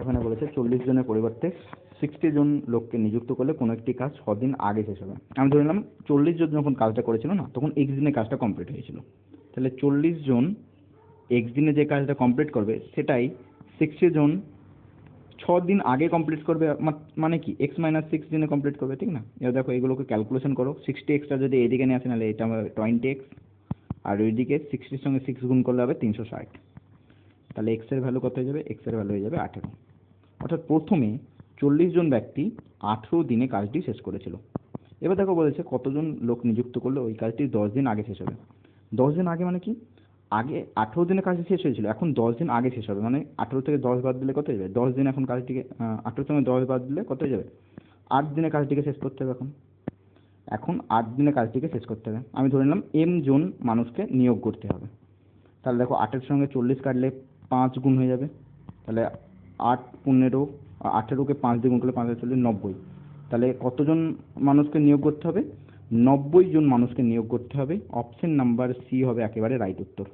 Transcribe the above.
এখানে বলেছে চল্লিশ জনের পরিবর্তে সিক্সটি জন লোককে নিযুক্ত করলে কোনো একটি কাজ ছদিন আগে শেষ হবে। আমি ধরে নিলাম চল্লিশ জন যখন কাজটা করেছিল না, তখন এক্স দিনে কাজটা কমপ্লিট হয়েছিল। তাহলে চল্লিশ জন এক্স দিনে যে কাজটা কমপ্লিট করবে, সেটাই সিক্সটি জন ছ দিন আগে কমপ্লিট করবে মানে কি? এক্স মাইনাস সিক্স দিনে কমপ্লিট করবে, ঠিক না? এবার দেখো এগুলোকে ক্যালকুলেশন করো। সিক্সটি এক্সটা যদি এদিকে নিয়ে আসে নাহলে এটা টোয়েন্টি এক্স আর ওইদিকে সিক্সটির সঙ্গে সিক্স গুণ করলে হবে তিনশো ষাট। তাহলে এক্সের ভ্যালু কত হয়ে যাবে? এক্সের ভ্যালু হয়ে যাবে আঠেরো। অর্থাৎ প্রথমে চল্লিশ জন ব্যক্তি আঠেরো দিনে কাজটি শেষ করেছিল। এবার দেখো বলেছে কতজন লোক নিযুক্ত করলে? ওই কাজটি দশ দিন আগে শেষ হবে। দশ দিন আগে মানে কি? আগে আঠেরো দিনে কাজটি শেষ হয়েছিল, এখন দশ দিন আগে শেষ হবে। মানে আঠেরো থেকে দশ বাদ দিলে কত হয়ে যাবে? দশ দিন এখন কাজটিকে আঠেরো থেকে দশ বাদ দিলে কত হয়ে যাবে? আট দিনে কাজটিকে শেষ করতে হবে এখন। এখন আট দিনে কাজটিকে শেষ করতে হবে। আমি ধরে নিলাম এম জন মানুষকে নিয়োগ করতে হবে। তাহলে দেখো আটের সঙ্গে চল্লিশ কাটলে পাঁচ গুণ হয়ে যাবে। তাহলে আট পনেরো, আঠেরোকে পাঁচ দিয়ে গুণ করলে পাঁচ চল্লিশ, নব্বই। তাহলে কতজন মানুষকে নিয়োগ করতে হবে? নব্বই জন মানুষকে নিয়োগ করতে হবে। অপশন নাম্বার সি হবে একেবারে রাইট উত্তর।